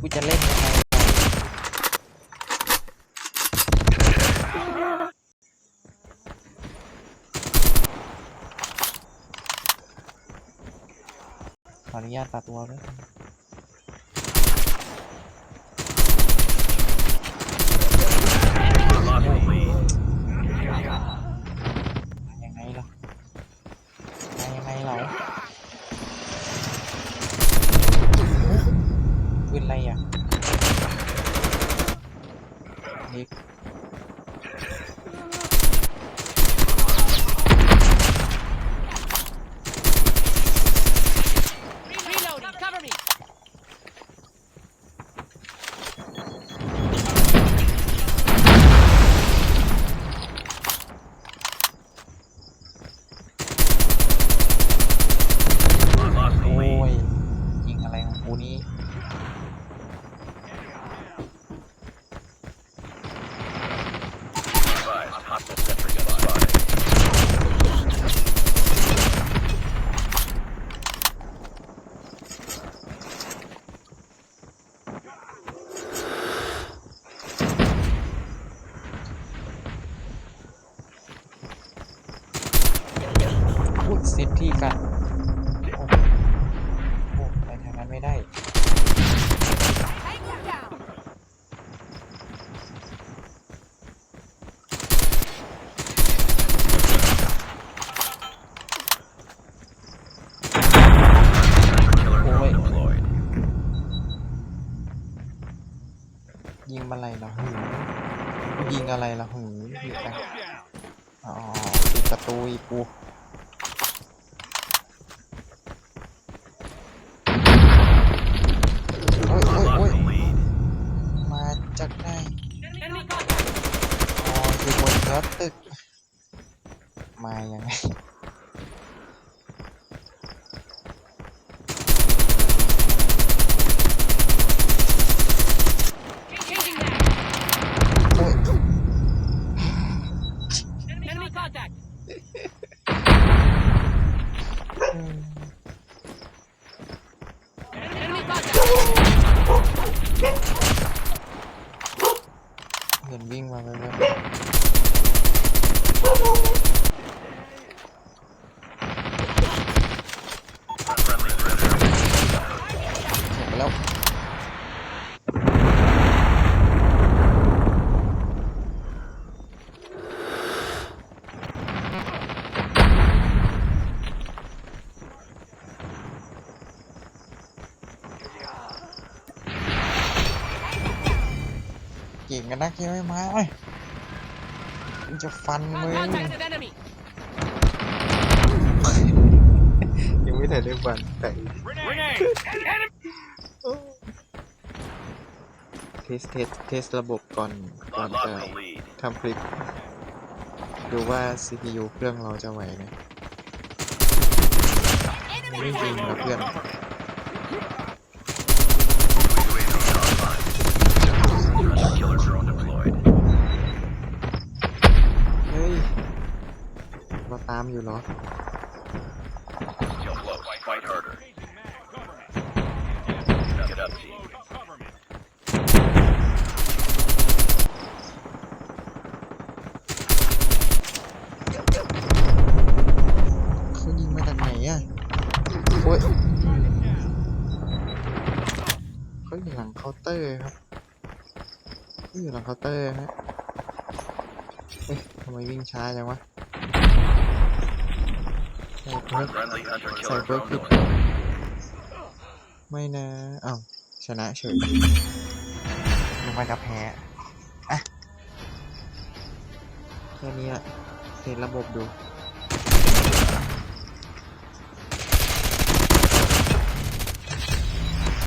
กูจะเล่นยังไงขออนุญาตตัดตัวไหม Lost the lead. ยังไงล่ะมายังไงเหรอ ปืนอะไรอะนี่ Reloading. Cover me. โอ้ Lost the lead. ย ยิงอะไรของกูนี่ Advised, hostile sentry gun spotted. พูดเซตที่กันโอ้โอ้ไปทางนั้นไม่ได้ยิงอะไรล่ะหือยิงอะไรล่ะหือยิงไปอ๋อปิดประตูอีกูกูโอ้ยโอ้ย Lost โอ้ย the lead. มาจากไหน Enemy contact. อ๋อ รถตึก มายังไงเห็นวิ่งมาเลย แล้วเก่งกันนักใช่ไหมมาเอ้ย กูจะฟันมึง Contact with enemy. ยังไม่ทันได้ฟันแต่ Grenade! Enemy! เทสเทสเทสระบบก่อนก่อน Lost จะ the lead. ทำคลิป ดูว่า CPU เครื่องเราจะไหวไหมไม่จริงนะเพื่อน Killer เราตามอยู่เหรอ Still close. Fight harder. Get up, team. เขายิงมาจากไหนอะโอ้ยเขาอยู่หลังเคาน์เตอร์ครับเขาอยู่หลังเคาน์เตอร์ฮะเอ๊ะทำไมวิ่งช้าจังวะ ใส่เพิร์ก Friendly hunter killer Sorry, drone broke it. deployed. ไม่นะอ้าวชนะเฉยลงไปกับแพ้อะแค่นี้ละเทสระบบดู